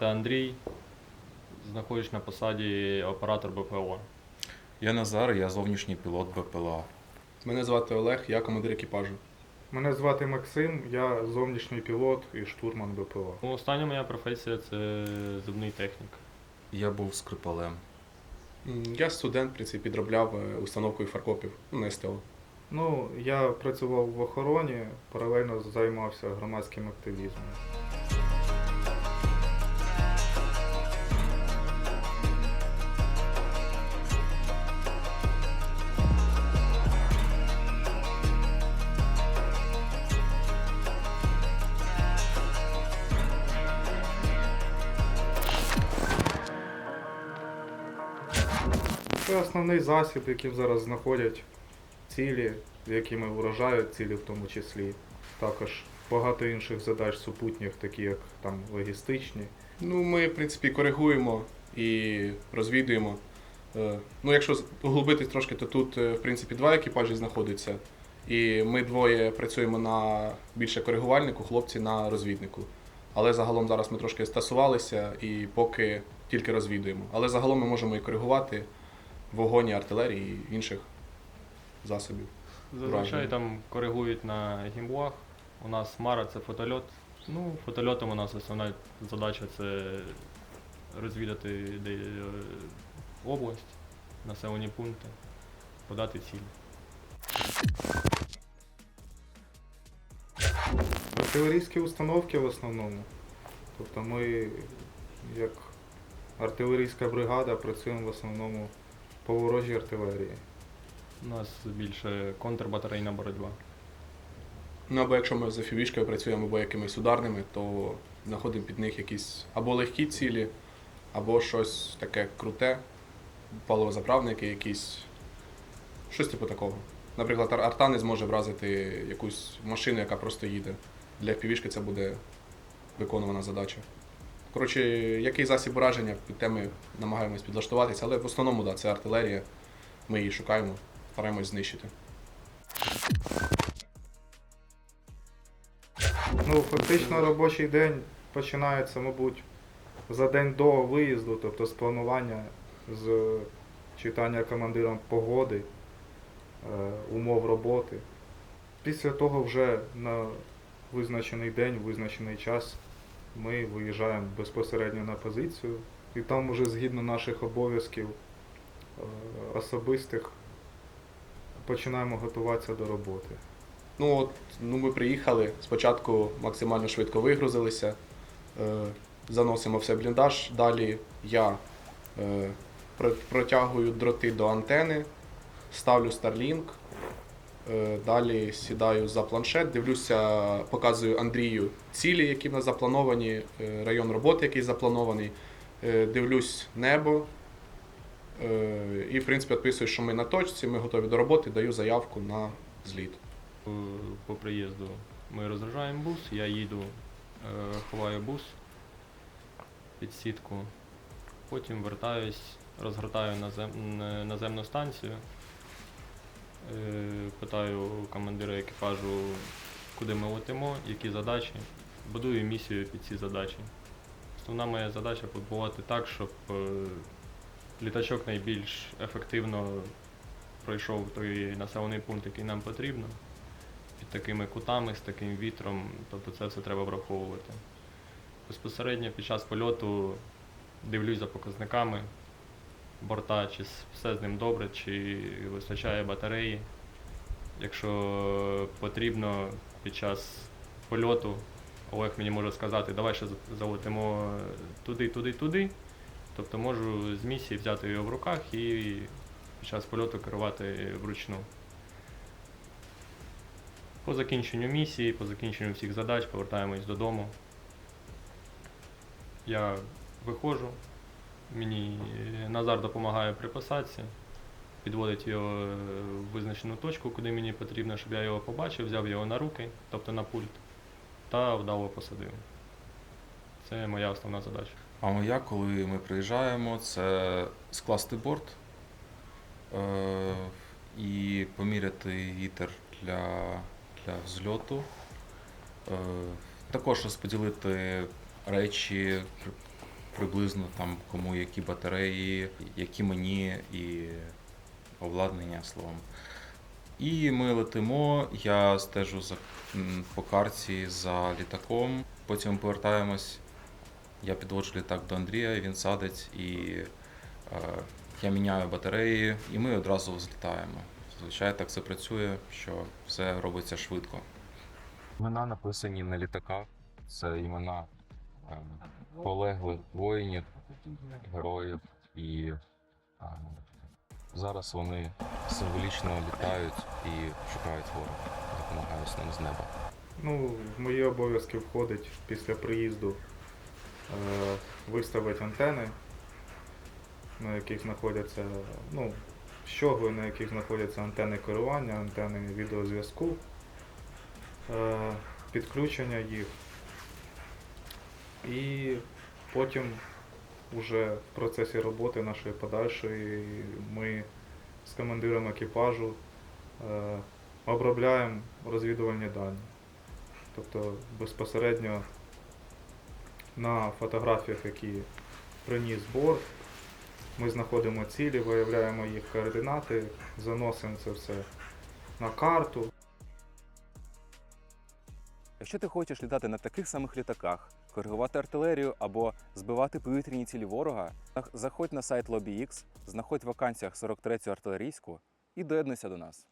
Андрій, знаходжусь на посаді оператор БПО. Я Назар, я зовнішній пілот БПЛА. Мене звати Олег, я командир екіпажу. Мене звати Максим, я зовнішній пілот і штурман БПО. Ну, остання моя професія це зубний технік. Я був скрипалем. Я студент, в принципі, підробляв е, установкою фаркопів ну, на СТО. Ну, я працював в охороні, паралельно займався громадським активізмом. Це основний засіб, яким зараз знаходять цілі, якими вражають цілі в тому числі. Також багато інших задач супутніх, такі як там логістичні. Ну, ми, в принципі, коригуємо і розвідуємо. Е, Ну, якщо углубитись трошки, то тут, е, в принципі, два екіпажі знаходяться. І ми двоє працюємо на більше коригувальнику, хлопці на розвіднику. Але загалом зараз ми трошки стасувалися і поки тільки розвідуємо. Але загалом ми можемо і коригувати вогонь, артилерії і інших засобів. Зазвичай там коригують на гімблах. У нас Мара це фотольот. Ну, фотольотом у нас основна задача це розвідати де, е, область, населені пункти, подати цілі. Артилерійські установки в основному. Тобто ми, як артилерійська бригада, працюємо в основному по ворожій артилерії. У нас більше контрбатарейна боротьба. Ну або якщо ми з FPV-шкою працюємо або якимись ударними, то знаходимо під них якісь або легкі цілі, або щось таке круте, паливозаправники якісь, щось типу такого. Наприклад, ар- арта не зможе вразити якусь машину, яка просто їде. Для FPV-шки це буде виконувана задача. Коротше, який засіб ураження, під те ми намагаємось підлаштуватися, але в основному да, це артилерія. Ми її шукаємо, стараємось знищити. Ну, фактично робочий день починається, мабуть, за день до виїзду, тобто з планування, з читання командиром погоди, е, умов роботи. Після того вже на визначений день, визначений час ми виїжджаємо безпосередньо на позицію. І там вже згідно наших обов'язків е, особистих починаємо готуватися до роботи. Ну от, ну ми приїхали, спочатку максимально швидко вигрузилися, е, заносимо все бліндаж. Далі я е, протягую дроти до антени, ставлю Starlink, далі сідаю за планшет, дивлюся, показую Андрію цілі, які в нас заплановані, е, район роботи, який запланований. Е, дивлюсь небо. е, І, в принципі, відписую, що ми на точці, ми готові до роботи, даю заявку на зліт. По, приїзду ми розгружаємо бус, я їду, е, ховаю бус під сітку, потім вертаюсь, розгортаю назем, наземну станцію, е, питаю командира екіпажу, куди ми летимо, які задачі, будую місію під ці задачі. Основна моя задача побувати так, щоб е, літачок найбільш ефективно пройшов той населений пункт, який нам потрібно під такими кутами, з таким вітром, тобто це все треба враховувати. Безпосередньо під час польоту дивлюсь за показниками борта, чи все з ним добре, чи вистачає батареї. Якщо потрібно під час польоту, Олег мені може сказати, давай ще за- залетимо туди, туди, туди. Тобто можу з місії взяти його в руках і під час польоту керувати вручну. По закінченню місії, по закінченню всіх задач повертаємось додому. Я виходжу, мені е, Назар допомагає при посадці, підводить його е, в визначену точку, куди мені потрібно, щоб я його побачив, взяв його на руки, тобто на пульт, та вдало посадив. Це моя основна задача. А моя, коли ми приїжджаємо, це скласти борт е, і поміряти вітер для, для взльоту. Е, також розподілити речі, приблизно там кому які батареї, які мені і обладнання словом. І ми летимо. Я стежу за по карті за літаком. Потім повертаємось. Я підводжу літак до Андрія, він садить і е, я міняю батареї, і ми одразу взлітаємо. Зазвичай так це працює, що все робиться швидко. Імена написані на літаках. Це імена полеглих воїнів, героїв. І е, зараз вони символічно літають і шукають ворога, допомагають нам з неба. Ну, в мої обов'язки входить після приїзду е, виставити антени, на яких знаходяться, ну, щогли, на яких знаходяться антени керування, антени відеозв'язку, е, підключення їх. І потім уже в процесі роботи нашої подальшої ми з командиром екіпажу е, обробляємо розвідувальні дані. Тобто безпосередньо на фотографіях, які приніс борт, ми знаходимо цілі, виявляємо їх координати, заносимо це все на карту. Якщо ти хочеш літати на таких самих літаках, коригувати артилерію або збивати повітряні цілі ворога, заходь на сайт LobbyX, знаходь в вакансіях 43-ю артилерійську і доєднуйся до нас.